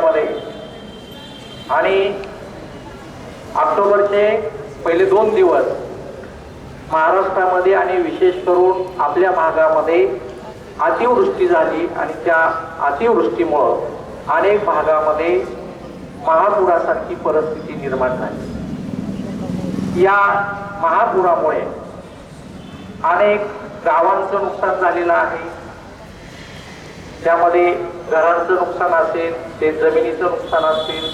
महिन्यामध्ये. आणि ऑक्टोबरचे पहिले दोन दिवस महाराष्ट्रामध्ये आणि विशेष करून आपल्या भागामध्ये अतिवृष्टी झाली आणि त्या अतिवृष्टीमुळं अनेक भागामध्ये महापुरासारखी परिस्थिती निर्माण झाली. या महापुरामुळे अनेक गावांचं नुकसान झालेलं आहे. त्यामध्ये घरांचं नुकसान असेल ते जमिनीचं नुकसान असेल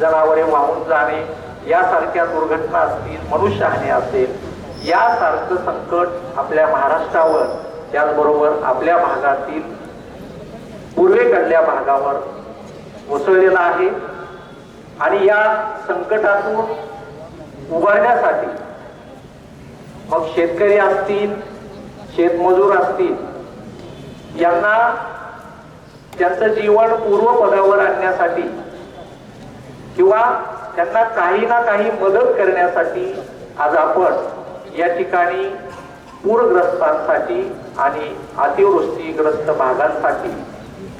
जनावरे वाहून जाणे यासारख्या दुर्घटना असतील मनुष्यहानी असेल यासारखं संकट आपल्या महाराष्ट्रावर त्याचबरोबर आपल्या भागातील पूर्वेकडल्या भागावर उसळलेलं आहे. आणि या संकटातून उभारण्यासाठी मग शेतकरी असतील शेतमजूर असतील यांना त्यांचं जीवन पूर्वपदावर आणण्यासाठी किंवा त्यांना काही ना काही मदत करण्यासाठी आज आपण या ठिकाणी पूरग्रस्तांसाठी आणि अतिवृष्टीग्रस्त भागांसाठी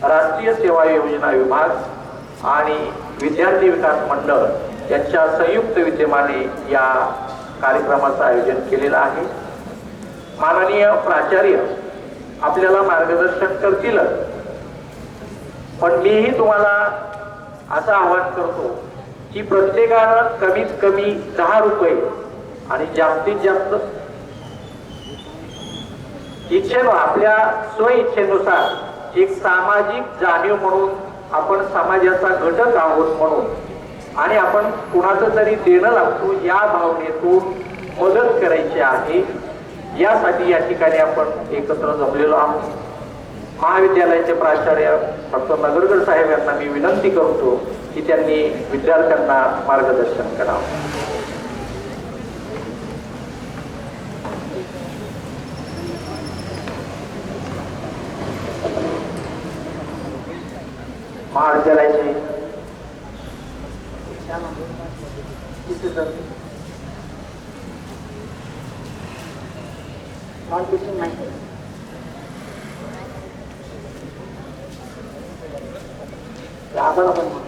राष्ट्रीय सेवा योजना विभाग आणि विद्यार्थी विकास मंडळ यांच्या संयुक्त विद्यमाने या कार्यक्रमाचं आयोजन केलेलं आहे. माननीय प्राचार्य आपल्याला मार्गदर्शन करतीलच. पण मीही तुम्हाला असं आवाहन करतो की प्रत्येकानं कमीत कमी दहा रुपये आणि जास्तीत जास्त इच्छेनं आपल्या स्वइच्छेनुसार एक सामाजिक जाणीव म्हणून आपण समाजाचा घटक आहोत म्हणून आणि आपण कुणाचं तरी देणं लागतो या भावनेतून मदत करायची आहे. यासाठी या ठिकाणी आपण एकत्र जमलेलो आहोत. महाविद्यालयाचे प्राचार्य डॉक्टर नगरकर साहेब यांना मी विनंती करतो की त्यांनी विद्यार्थ्यांना मार्गदर्शन करावं. महाविद्यालयाचे नॉन 살아가는 거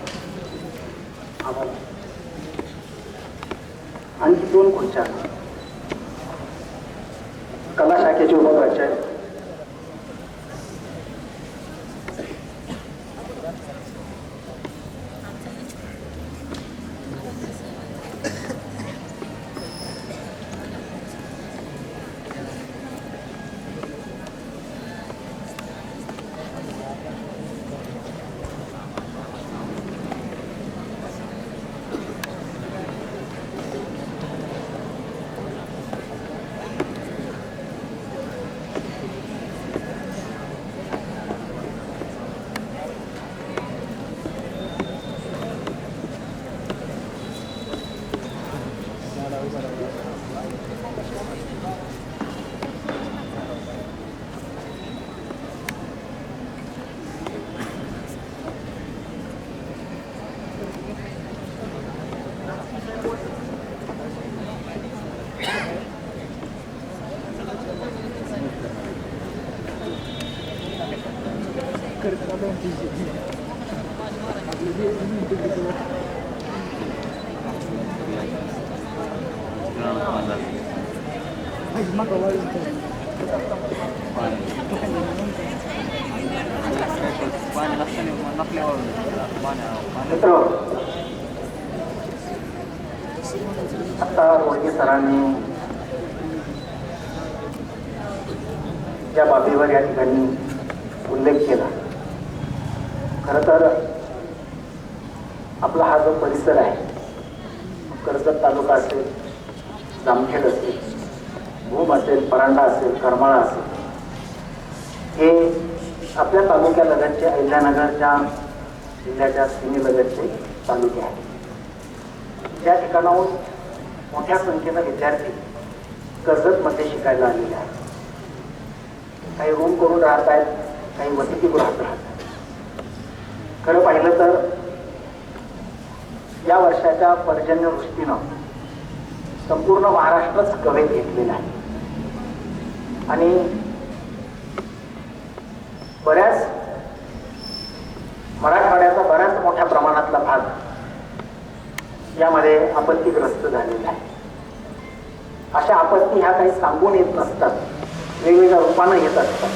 आता रोडगे सरांनी ज्या बाबीवर या ठिकाणी उल्लेख केला. खरं तर आपला हा जो परिसर आहे कर्जत तालुका असेल जामखेड असेल भूम असेल परांडा असेल करमाळा असेल हे आपल्या तालुक्यालगतचे अहिल्यानगरच्या जिल्ह्याच्या सीमेलगतचे तालुके आहेत. त्या ठिकाणाहून मोठ्या संख्येनं विद्यार्थी कर्जतमध्ये शिकायला आलेले आहेत. काही रूम करून राहत आहेत काही वसतिगृहात राहत आहेत. खरं पाहिलं तर या वर्षाच्या पर्जन्यवृष्टीनं संपूर्ण महाराष्ट्रच कवेत घेतलेला आहे. आणि बऱ्याच मराठवाड्याचा बऱ्याच मोठ्या प्रमाणातला भाग यामध्ये आपत्तीग्रस्त झालेला आहे. अशा आपत्ती ह्या काही सांगून येत नसतात. वेगवेगळ्या रूपानं येत असतात.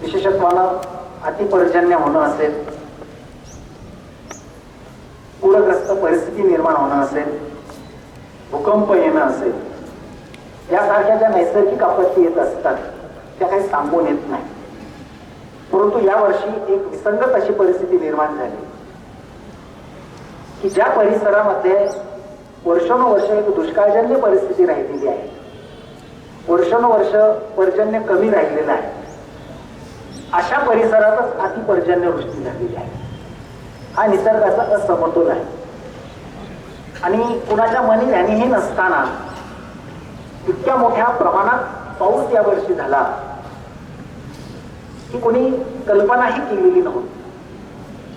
विशेषत्वानं अतिपर्जन्य होणं असेल पूरग्रस्त परिस्थिती निर्माण होणं असेल भूकंप येणं असेल यासारख्या ज्या नैसर्गिक आपत्ती येत असतात त्या काही सांगून येत नाही. परंतु यावर्षी एक विसंगत अशी परिस्थिती निर्माण झाली की ज्या परिसरामध्ये वर्षानुवर्ष एक दुष्काळजन्य परिस्थिती राहिलेली आहे वर्षानुवर्ष पर्जन्य कमी राहिलेलं आहे अशा परिसरातच अतिपर्जन्य वृष्टी झालेली आहे. हा निसर्गाचा असमतोल आहे. आणि कुणाच्या मनी ध्यानीही नसताना इतक्या मोठ्या प्रमाणात पाऊस यावर्षी झाला की कोणी कल्पनाही केलेली नव्हती.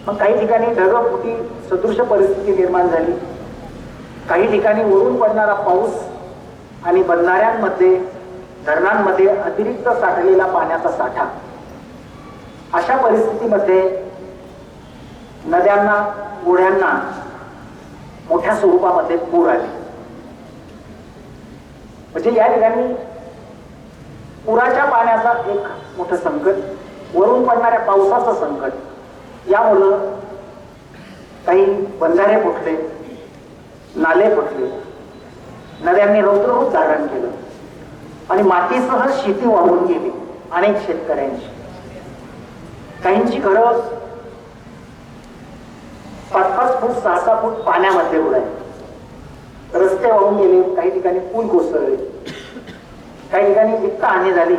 मग काही ठिकाणी ढगफुटी सदृश परिस्थिती निर्माण झाली. काही ठिकाणी वरून पडणारा पाऊस आणि बंधाऱ्यांमध्ये धरणांमध्ये अतिरिक्त साठलेला पाण्याचा साठा. अशा परिस्थितीमध्ये नद्यांना ओढ्यांना मोठ्या स्वरूपामध्ये पूर आले. म्हणजे या ठिकाणी पुराच्या पाण्याचा एक मोठं संकट वरून पडणाऱ्या पावसाचं संकट यामुळं काही बंधारे फुटले नाले फुटले. नद्यांनी रौद्ररूप धारण केलं. आणि मातीसह शेती वाहून गेली अनेक शेतकऱ्यांची. काहींची घरं पाच पाच फूट सहा सहा फूट पाण्यामध्ये उडाली. रस्ते वाहून गेले काही ठिकाणी पूल कोसळले. काही ठिकाणी वित्त हानी झाली.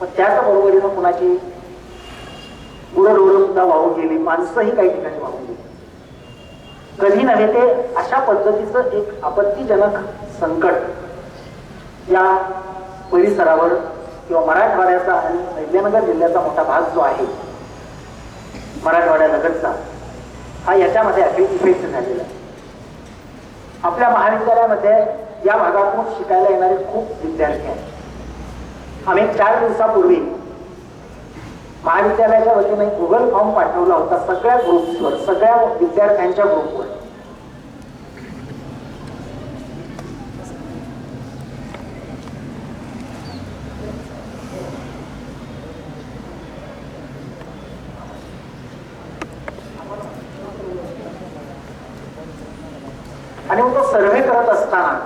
पण त्याच बरोबरीनं कुणाची गुरढोरं सुद्धा वाहून गेली माणसंही काही ठिकाणी वाहून गेली. कधी नव्हे ते अशा पद्धतीचं एक आपत्तीजनक संकट या परिसरावर किंवा मराठवाड्याचा आणि अहिल्यानगर जिल्ह्याचा मोठा भाग जो आहे मराठवाड्यालगतचा हा याच्यामध्ये इफेक्ट झालेला आहे. आपल्या महाविद्यालयामध्ये या भागातून शिकायला येणारे खूप विद्यार्थी आहेत. आम्ही चार दिवसापूर्वी महाविद्यालयाच्या वतीने गुगल फॉर्म पाठवला होता सगळ्या ग्रुप्सवर सगळ्या विद्यार्थ्यांच्या ग्रुपवर आणि मग तो सर्वे करत असताना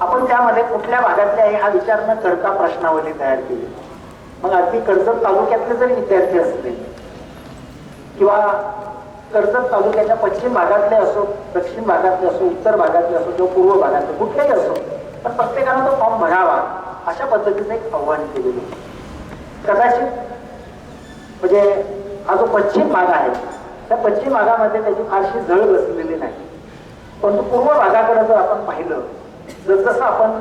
आपण त्यामध्ये कुठल्या भागातले आहे हा विचार न करता प्रश्नावली तयार केली. मग अगदी कर्जत तालुक्यातले जरी विद्यार्थी असले किंवा कर्जत तालुक्याच्या पश्चिम भागातले असो दक्षिण भागातले असो उत्तर भागातले असो किंवा पूर्व भागातले कुठलेही असो पण प्रत्येकानं तो फॉर्म भरावा अशा पद्धतीचं एक आव्हान केलेलं कदाचित म्हणजे हा जो पश्चिम भाग आहे त्या पश्चिम भागामध्ये त्याची फारशी झळ बसलेली नाही. परंतु पूर्व भागाकडे जर आपण पाहिलं जसजसं आपण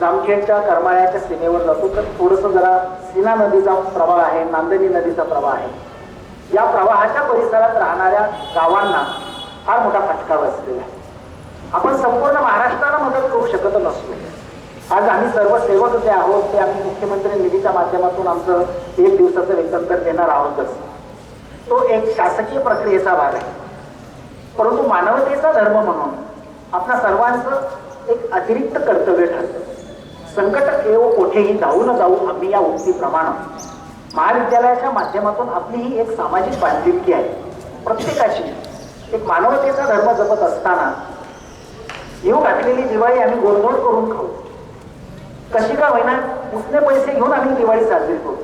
जामखेडच्या करमाळ्याच्या सीमेवर जातो तर थोडंसं जरा सीना नदीचा प्रवाह आहे नांदणी नदीचा प्रवाह आहे. या प्रवाहाच्या परिसरात राहणाऱ्या गावांना फार मोठा फटका बसलेला आहे. आपण संपूर्ण महाराष्ट्राला मदत करू शकत नसतो आज आम्ही सर्व सेवक जे आहोत ते आम्ही मुख्यमंत्री निधीच्या माध्यमातून आमचं एक दिवसाचं वेतन तर देणार आहोतच. तो एक शासकीय प्रक्रियेचा भाग आहे. परंतु मानवतेचा धर्म म्हणून आपल्या सर्वांचं एक अतिरिक्त कर्तव्य ठरतं. संकट येऊ कोठेही जाऊ न जाऊ आम्ही या उक्तीप्रमाणे महाविद्यालयाच्या माध्यमातून आपली ही एक सामाजिक बांधिलकी आहे. प्रत्येकाची एक मानवतेचा धर्म जपत असताना येऊ घातलेली दिवाळी आम्ही गोडधोड करून खाऊ. कशी का होईना उसने पैसे घेऊन आम्ही दिवाळी साजरी करू.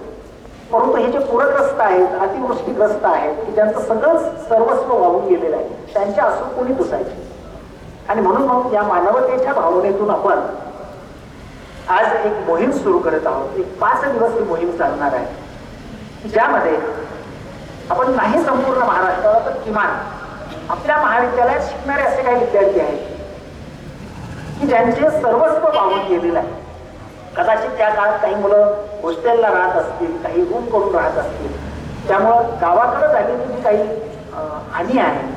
परंतु हे जे पूरग्रस्त आहेत अतिवृष्टीग्रस्त आहेत की ज्यांचं सगळं सर्वस्व वाहून गेलेलं आहे त्यांच्या असून कोणी पुसायचे आणि म्हणून मग या मानवतेच्या भावनेतून आपण आज एक मोहीम सुरू करत आहोत. एक पाच दिवस ही मोहीम चालणार आहे. ज्यामध्ये आपण नाही संपूर्ण महाराष्ट्राला तर किमान आपल्या महाविद्यालयात शिकणारे असे काही विद्यार्थी आहेत की ज्यांचे सर्वस्व वाहून गेलेलं आहे. कदाचित त्या काळात काही मुलं हॉस्टेलला राहत असतील काही रूम करून राहत असतील. त्यामुळं गावाकडे झालेली जी काही हानी आहे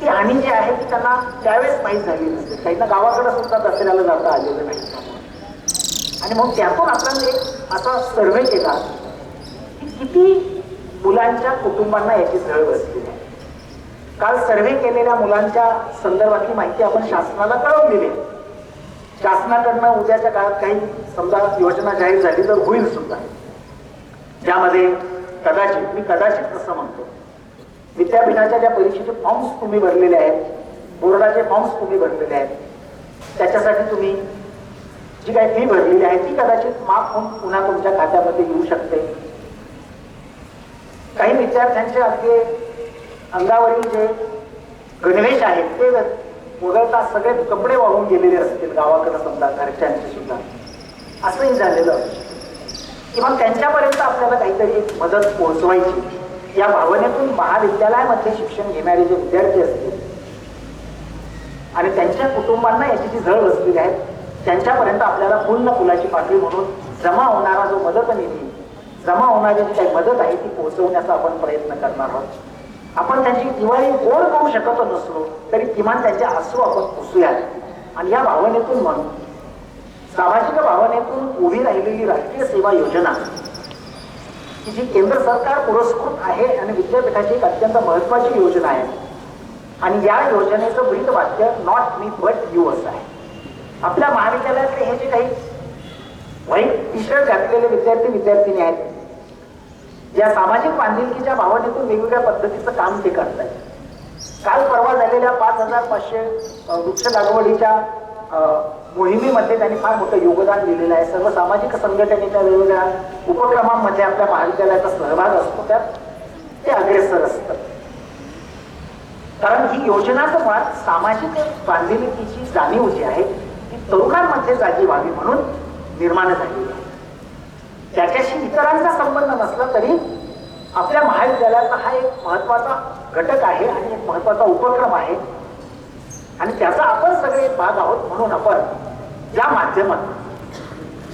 ती हानी जी आहे ती त्यांना त्यावेळेस माहीत झाली नसते त्यांना गावाकडे सुद्धा दसऱ्याला जाता आलेलं नाही. आणि मग त्यातून आपण एक असा सर्वे केला की किती मुलांच्या कुटुंबांना याची झळ बसली आहे. काल सर्वे केलेल्या मुलांच्या संदर्भातली माहिती आपण शासनाला कळवलेली आहे शासनाकडनं उद्याच्या काळात काही समजा योजना जाहीर झाली तर होईल सुद्धा. ज्यामध्ये कदाचित मी कदाचित असं म्हणतो विद्यापीठाच्या ज्या परीक्षेचे फॉर्म्स तुम्ही भरलेले आहेत बोर्डाचे फॉर्म्स तुम्ही भरलेले आहेत त्याच्यासाठी तुम्ही जी काही फी भरलेली आहे ती कदाचित माफ होऊन पुन्हा तुमच्या खात्यामध्ये येऊ शकते. काही विद्यार्थ्यांचे अगदी अंगावरील जे गणवेश आहेत ते वगळता सगळे कपडे वाहून गेलेले असतील गावाकडे समजा घरच्यांचे सुद्धा. असंही झालेलं. किंवा त्यांच्यापर्यंत आपल्याला काहीतरी मदत पोहोचवायची. या भावनेतून महाविद्यालयामध्ये शिक्षण घेणारे जे विद्यार्थी असतील आणि त्यांच्या कुटुंबांना याची जी झळ बसलेली आहे त्यांच्यापर्यंत आपल्याला पूर्ण फुलाची पाकळी म्हणून जमा होणारा जो मदत निधी जमा होणारी जी काही मदत आहे ती पोहोचवण्याचा आपण प्रयत्न करणार आहोत. आपण त्यांची दिवाळी गोड करू शकत नसलो तरी किमान त्यांचे आसू आपण पुसूयात. आणि या भावनेतून म्हणून सामाजिक भावनेतून उभी राहिलेली राष्ट्रीय सेवा योजना की जी केंद्र सरकार पुरस्कृत आहे आणि विद्यापीठाची एक अत्यंत महत्वाची योजना आहे. आणि या योजनेचं ब्रीद वाक्य नॉट मी बट यू असं आहे. आपल्या महाविद्यालयातले हे जे काही व्हाईट टी शर्ट घातलेले विद्यार्थी विद्यार्थिनी आहेत या सामाजिक बांधिलकीच्या भावनेतून वेगवेगळ्या पद्धतीचं काम ते करत आहेत काल परवा झालेल्या पाच हजार पाचशे वृक्ष लागवडीच्या मोहिमेमध्ये त्यांनी फार मोठं योगदान दिलेलं आहे. सर्व सामाजिक संघटनेच्या वेगवेगळ्या उपक्रमांमध्ये आपल्या महाविद्यालयाचा सहभाग असतो त्यात. ते अग्रेसर असतं कारण ही योजनाच मुळात सामाजिक बांधिलकीची जाणीव जी आहे ती तरुणांमध्ये जागी व्हावी म्हणून निर्माण झालेली त्याच्याशी इतरांचा संबंध नसला तरी आपल्या महाविद्यालयाचा हा एक महत्त्वाचा घटक आहे आणि एक महत्त्वाचा उपक्रम आहे. आणि त्याचा आपण सगळे भाग आहोत म्हणून आपण या माध्यमातून.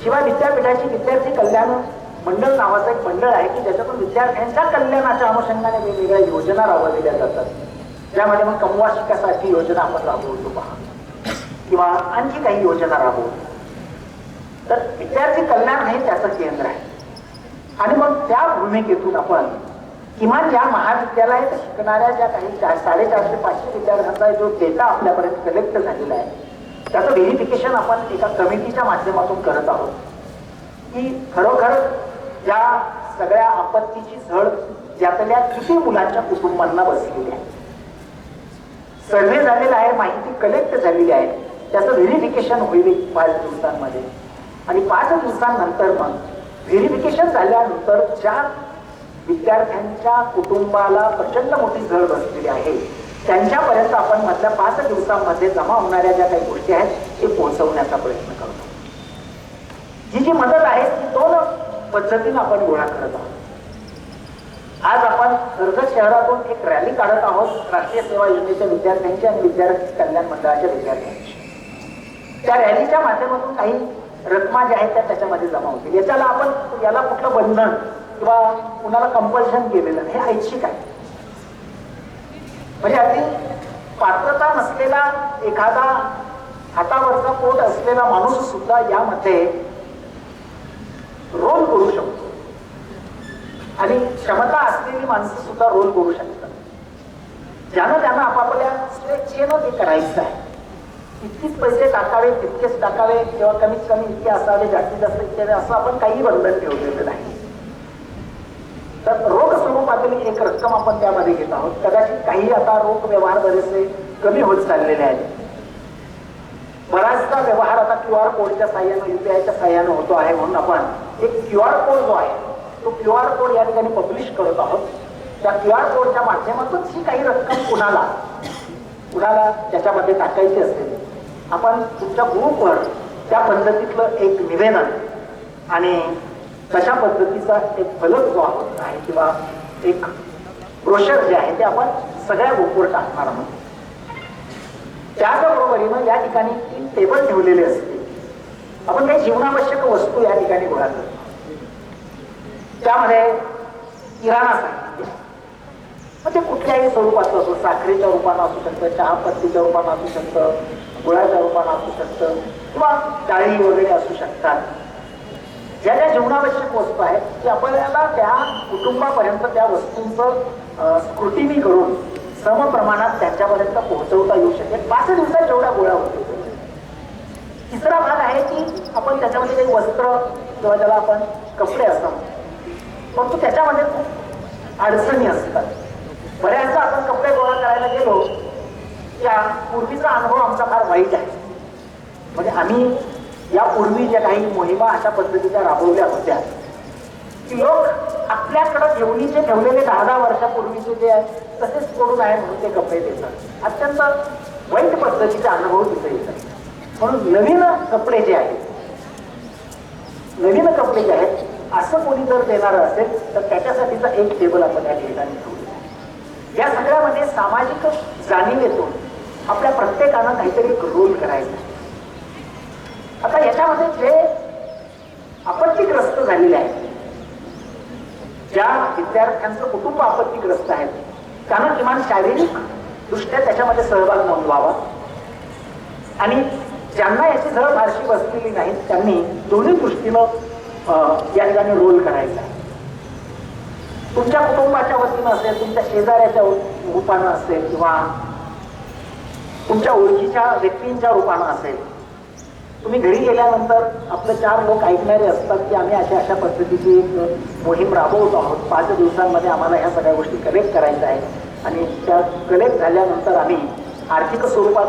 शिवाय विद्यापीठाची विद्यार्थी कल्याण मंडळ नावाचं एक मंडळ आहे की ज्याच्यातून विद्यार्थ्यांच्या कल्याणाच्या अनुषंगाने वेगवेगळ्या योजना राबवलेल्या जातात. त्यामध्ये मग कमवा शिकासाठी योजना आपण राबवतो पहा. किंवा आणखी काही योजना राबवतो. तर विद्यार्थी कल्याण हे त्याचं केंद्र आहे. आणि मग त्या भूमिकेतून आपण किमान ज्या महाविद्यालयात शिकणाऱ्या ज्या काही चार साडेचारशे पाचशे विद्यार्थ्यांचा जो डेटा आपल्यापर्यंत कलेक्ट झालेला आहे त्याचं व्हेरिफिकेशन आपण एका कमिटीच्या माध्यमातून करत आहोत. की खरोखर या सगळ्या आपत्तीची झळ ज्यातल्या किती मुलांच्या कुटुंबांना बसलेली आहे. सर्वे झालेला आहे माहिती कलेक्ट झालेली आहे. त्याचं व्हेरिफिकेशन होईल पाच दिवसांमध्ये. आणि पाच दिवसांनंतर मग व्हेरिफिकेशन झाल्यानंतर ज्या विद्यार्थ्यांच्या कुटुंबाला प्रचंड मोठी झळ बसलेली आहे त्यांच्यापर्यंत आपण मधल्या पाच दिवसांमध्ये जमा होणाऱ्या ज्या काही गोष्टी आहेत ते पोहोचवण्याचा प्रयत्न करतो. जी जी मदत आहे ती दोन पद्धतीने आपण गोळा करत आहोत. आज आपण कर्जत शहरातून एक रॅली काढत आहोत राष्ट्रीय सेवा योजनेच्या विद्यार्थ्यांची आणि विद्यार्थी कल्याण मंडळाच्या विद्यार्थ्यांची. त्या रॅलीच्या माध्यमातून काही रकमा ज्या आहेत त्या त्याच्यामध्ये जमा होतील. याच्याला आपण याला कुठलं बंधन किंवा कुणाला कंपल्शन केलेलं हे ऐच्छिक आहे. म्हणजे अगदी पात्रता नसलेला एखादा हातावरचा पोट असलेला माणूस सुद्धा यामध्ये रोल करू शकतो. आणि क्षमता असलेली माणसं सुद्धा रोल करू शकतात. ज्यानं त्यांना आपापल्या स्वेच्छेनं ते करायचं आहे. इतकीच पैसे टाकावे तितकेच टाकावे किंवा कमीत कमी इतके असावे जास्तीत जास्त इतके असं आपण काही बंधन ठेवलेलं नाही. तर रोख स्वरूपातील एक रक्कम आपण त्यामध्ये घेत आहोत. कदाचित काही आता रोख व्यवहार बरेचसे कमी होत चाललेले आहेत. बराचसा व्यवहार आता क्यू आर कोडच्या साह्यानं युपीआयच्या साह्यानं होतो आहे म्हणून आपण एक क्यू आर कोड जो आहे तो क्यू आर कोड या ठिकाणी पब्लिश करत आहोत. त्या क्यू आर कोडच्या माध्यमातून ही काही रक्कम कुणाला कुणाला त्याच्यामध्ये टाकायची असेल? आपण तुमच्या ग्रुपवर त्या पद्धतीतलं एक निवेदन आणि तशा पद्धतीचा एक फलक जो आहोत आहे किंवा एक ब्रोशर जे आहे ते आपण सगळ्या ग्रुपवर टाकणार आहोत. त्याचबरोबरीनं या ठिकाणी तीन टेबल ठेवलेले असते आपण काही जीवनावश्यक वस्तू या ठिकाणी गोळा करतो त्यामध्ये किराणा साहित्य. मग ते कुठल्याही स्वरूपाचं असो साखरेच्या रूपानं असू शकतं चहापत्तीच्या रूपानं असू शकतं गुळाच्या रूपानं असू शकतं किंवा डाळी वगैरे असू शकतात. ज्या ज्या जीवनावश्यक वस्तू आहेत की आपल्याला त्या कुटुंबापर्यंत त्या वस्तूंचं स्क्रुटिनी करून समप्रमाणात त्यांच्यापर्यंत पोहोचवता येऊ शकेल. पाच दिवसात जेवढ्या गोळ्या होतो. तिसरा भाग आहे की आपण त्याच्यामध्ये काही वस्त्र किंवा ज्याला आपण कपडे असतात परंतु त्याच्यामध्ये खूप अडचणी असतात. बऱ्याचदा आपण कपडे गोळा करायला गेलो त्या पूर्वीचा अनुभव आमचा फार वाईट आहे. म्हणजे आम्ही यापूर्वी ज्या काही मोहिमा अशा पद्धतीच्या राबवल्या होत्या की लोक आपल्याकडं घेवणीचे ठेवलेले दहा दहा वर्षापूर्वीचे जे आहे तसेच पडून आहे म्हणून ते कपडे देतात. अत्यंत वाईट पद्धतीचा अनुभव तिथे येतात म्हणून नवीन कपडे जे आहेत नवीन कपडे जे आहेत असं कोणी जर देणारं असेल तर त्याच्यासाठीचा एक टेबल आपण या ठिकाणी ठेवलेला या सगळ्यामध्ये सामाजिक जाणीवेतून आपल्या प्रत्येकानं काहीतरी एक रोल करायचा. आता याच्यामध्ये जे आपत्तीग्रस्त झालेले आहेत ज्या विद्यार्थ्यांचं कुटुंब आपत्तीग्रस्त आहेत त्यांना किमान शारीरिक दृष्ट्या त्याच्यामध्ये सहभाग नोंदवावा. आणि ज्यांना याची झळ फारशी बसलेली नाही त्यांनी दोन्ही दृष्टीनं या ठिकाणी रोल करायचा. आहे तुमच्या कुटुंबाच्या वतीनं असेल तुमच्या शेजाऱ्याच्या रूपानं असेल किंवा तुमच्या ओळखीच्या व्यक्तींच्या रूपानं असेल. तुम्ही घरी गेल्यानंतर आपले चार लोक ऐकणारे असतात की आम्ही अशा अशा पद्धतीची एक मोहीम राबवतो आहोत. पाच दिवसांमध्ये आम्हाला ह्या सगळ्या गोष्टी कलेक्ट करायच्या आहेत. आणि त्या कलेक्ट झाल्यानंतर आम्ही आर्थिक स्वरूपात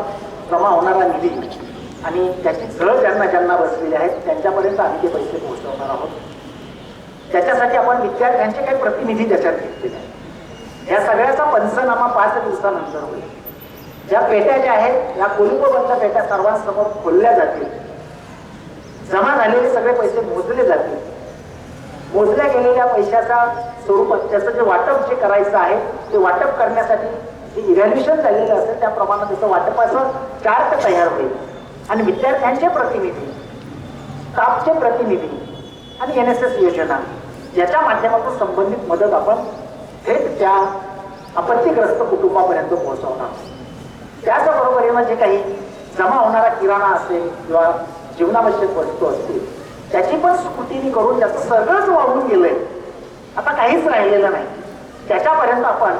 जमा होणारा निधी आणि त्याची झळ ज्यांना ज्यांना बसलेली आहेत त्यांच्यापर्यंत आम्ही ते पैसे पोहोचवणार आहोत. त्याच्यासाठी आपण विद्यार्थ्यांचे काही प्रतिनिधी त्याच्यात घेतलेले आहेत. या सगळ्याचा पंचनामा पाच दिवसानंतर होईल. ज्या पेट्या ज्या आहेत या कुलुपबंद पेट्या सर्वांसमोर खोलल्या जातील. जमा झालेले सगळे पैसे मोजले जातील. मोजल्या गेलेल्या पैशाचा स्वरूपात त्याचं जे वाटप जे करायचं आहे ते वाटप करण्यासाठी जे इव्हॅल्युएशन झालेलं असेल त्याप्रमाणे त्याचं वाटपाचं चार्ट तयार होईल. आणि विद्यार्थ्यांचे प्रतिनिधी स्टाफचे प्रतिनिधी आणि एन एस एस योजना याच्या माध्यमातून संबंधित मदत आपण थेट त्या आपत्तीग्रस्त कुटुंबापर्यंत पोहोचवणार. त्याचबरोबरीनं जे म्हणजे काही जमा होणारा किराणा असेल किंवा जीवनावश्यक वस्तू असतील त्याची पण स्क्रुटिनी करून त्याचं सगळंच वाहून गेलंय. आता काहीच राहिलेलं नाही. त्याच्यापर्यंत आपण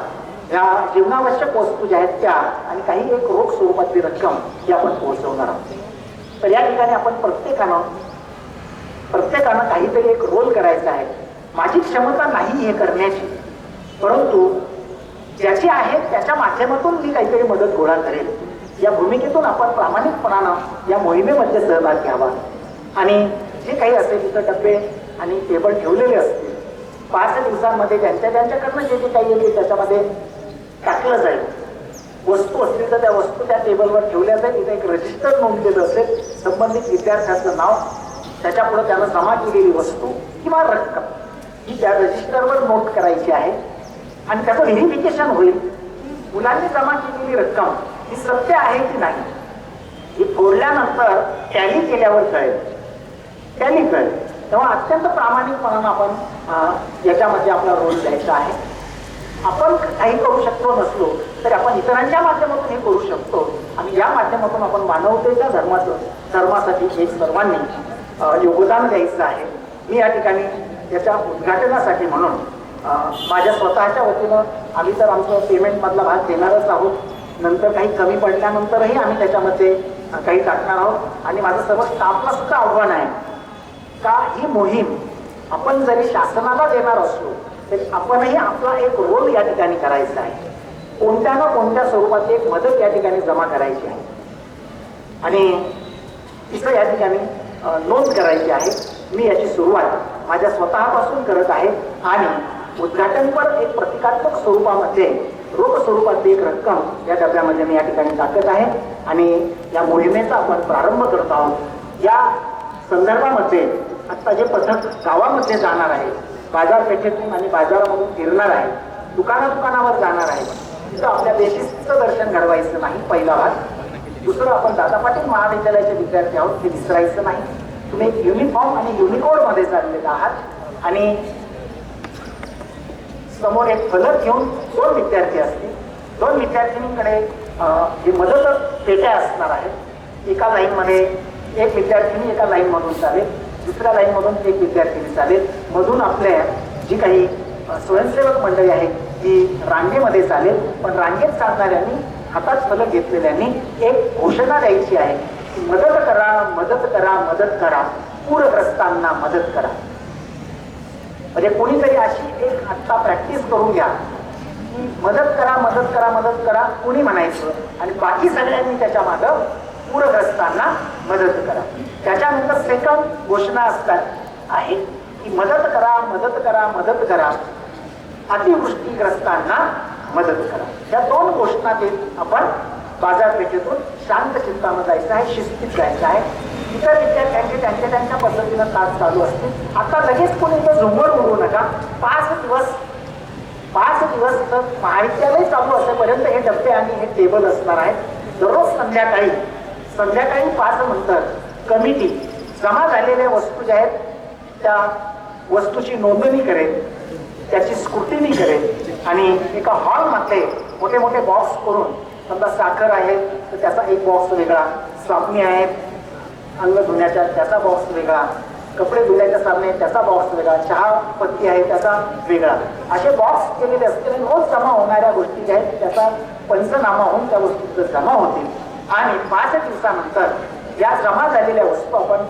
या जीवनावश्यक वस्तू ज्या आहेत त्या आणि काही एक रोख स्वरूपातली रक्कम ही आपण पोहोचवणार आहोत. तर या ठिकाणी आपण प्रत्येकानं प्रत्येकानं काहीतरी एक रोल करायचा आहे. माझी क्षमता नाही हे करण्याची परंतु ज्याची आहेत त्याच्या माध्यमातून मी काहीतरी मदत गोळा करेल या भूमिकेतून आपण प्रामाणिकपणानं या मोहिमेमध्ये सहभाग घ्यावा. आणि जे काही असेल तिथं डबे आणि टेबल ठेवलेले असतील पाच दिवसांमध्ये त्यांच्या त्यांच्याकडनं जे जे काही येईल त्याच्यामध्ये टाकलं जाईल. वस्तू असतील तर त्या वस्तू त्या टेबलवर ठेवल्या जाईल. तिथे एक रजिस्टर नोंदलेलं असेल संबंधित विद्यार्थ्याचं नाव त्याच्यापुढं त्यानं जमा केलेली वस्तू किंवा रक्कम ही त्या रजिस्टरवर नोट करायची आहे. आणि त्याचं व्हेरिफिकेशन होईल. की मुलांनी जमा केलेली रक्कम ही सत्य आहे की नाही? ही फोडल्यानंतर टॅली केल्यावर कळेल. टॅली कळेल. तेव्हा अत्यंत प्रामाणिकपणानं आपण याच्यामध्ये आपला रोल द्यायचा आहे. आपण काही करू शकतो नसलो तरी आपण इतरांच्या माध्यमातून हे करू शकतो. आणि या माध्यमातून आपण मानवतेच्या धर्माचं धर्मासाठी हे सर्वांनी योगदान द्यायचं आहे. मी या ठिकाणी याच्या उद्घाटनासाठी म्हणून माझ्या स्वतःच्या वतीनं आम्ही तर आमचं पेमेंटमधला भाग देणारच आहोत. नंतर काही कमी पडल्यानंतरही आम्ही त्याच्यामध्ये काही टाकणार आहोत. आणि माझं सर्व स्टाफला सुद्धा आव्हान आहे का ही मोहीम आपण जरी शासनाला देणार असलो तरी आपणही आपला एक रोल या ठिकाणी करायचा आहे. कोणत्या ना कोणत्या स्वरूपाची एक मदत या ठिकाणी जमा करायची आहे. आणि तिचं या ठिकाणी नोंद करायची आहे. मी याची सुरुवात माझ्या स्वतःपासून करत आहे. आणि उद्घाटनपर एक प्रतिकात्मक स्वरूपामध्ये रोख स्वरूपातली एक रक्कम या डब्यामध्ये मी या ठिकाणी टाकत आहे. आणि या मोहिमेचा आपण प्रारंभ करत आहोत. या संदर्भामध्ये आत्ता जे पथक गावामध्ये जाणार आहे बाजारपेठेतून आणि बाजारामधून फिरणार आहे दुकाना दुकानावर जाणार आहे तिथं आपल्या बेशिस्तचं दर्शन घडवायचं नाही पहिला भाग. दुसरं आपण दादा पाटील महाविद्यालयाचे विद्यार्थी आहोत ते विसरायचं नाही. तुम्ही एक युनिफॉर्म आणि युनिकोडमध्ये चाललेला आहात. आणि समोर एक फलक घेऊन दोन विद्यार्थी असतील. दोन विद्यार्थिनींकडे जे मदत पेट्या असणार आहेत एका लाईनमध्ये एक विद्यार्थिनी एका लाईनमधून चालेल दुसऱ्या लाईनमधून एक विद्यार्थिनी चालेल. मधून आपल्या जी काही स्वयंसेवक मंडळी आहेत ती रांगेमध्ये चालेल. पण रांगेत चालणाऱ्यांनी हातात फलक घेतलेल्यांनी एक घोषणा द्यायची आहे की मदत करा मदत करा मदत करा. पूरग्रस्तांना मदत करा. म्हणजे कोणीतरी अशी एक आत्ता प्रॅक्टिस करून घ्या. की मदत करा मदत करा मदत करा कुणी म्हणायचं? आणि बाकी सगळ्यांनी त्याच्या मागं पूरग्रस्तांना मदत करा. त्याच्यानंतर सेकंड घोषणा असतात. आहे की मदत करा मदत करा मदत करा. अतिवृष्टीग्रस्तांना मदत करा. या दोन घोषणा देत आपण बाजारपेठेतून शांत चित्तानं जायचं आहे शिस्तीत जायचं आहे. इतर विद्यार्थ्यांचे त्यांच्या त्यांच्या पद्धतीनं तास चालू असतील. आता लगेच कोणी इथं झुंबड उडवू नका. पाच दिवस पाच दिवस तर महाविद्यालय चालू असेपर्यंत हे डबे आणि हे टेबल असणार आहेत. दररोज संध्याकाळी संध्याकाळी पाच नंतर कमिटी जमा झालेल्या वस्तू ज्या आहेत त्या वस्तूची नोंदणी करेल. त्याची स्क्रुटिनी करेल. आणि एका हॉलमध्ये मोठे मोठे बॉक्स करून समजा साखर आहे तर त्याचा एक बॉक्स वेगळा साबणी आहेत अंग धुण्याच्या त्याचा बॉक्स वेगळा. कपडे धुण्याच्या साबणे त्याचा बॉक्स वेगळा. चहा पत्ती आहे त्याचा वेगळा. असे बॉक्स केलेले असतील रोज जमा होणाऱ्या गोष्टी ज्या आहेत त्याचा पंचनामा होऊन त्या वस्तू जमा होतील आणि पाच दिवसानंतर या जमा झालेल्या वस्तू आपण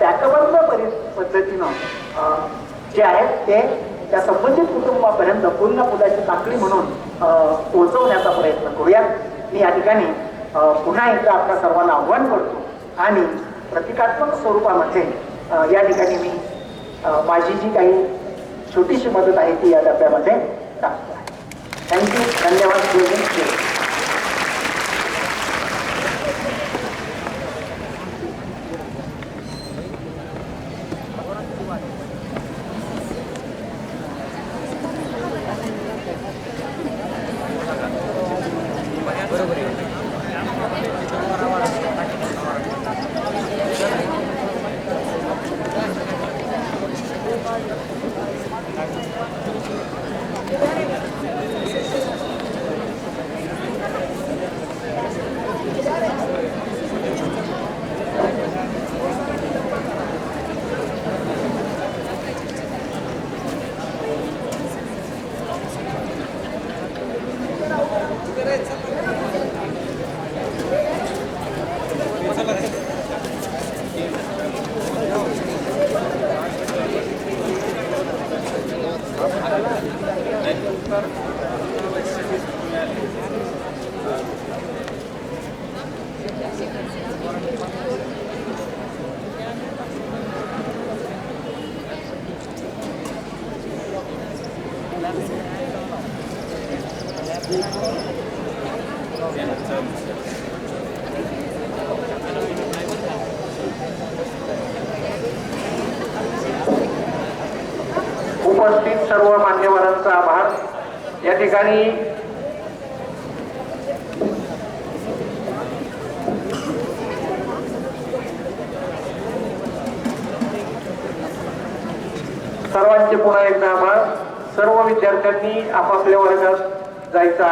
पॅकबंद परि पद्धतीनं जे आहेत ते त्या संबंधित कुटुंबापर्यंत पूर्ण पुलाची काकडी म्हणून पोहोचवण्याचा प्रयत्न करूया. मी या ठिकाणी पुन्हा एकदा आपल्या सर्वांना आव्हान करतो. आणि प्रतिकात्मक स्वरूपामध्ये या ठिकाणी मी माझी जी काही छोटीशी मदत आहे ती या डब्यामध्ये टाकतो आहे. थँक्यू धन्यवाद. ठिकाणी सर्वांचे पुन्हा एकदा आभार. सर्व विद्यार्थ्यांनी आपापल्या वर्गात जायचं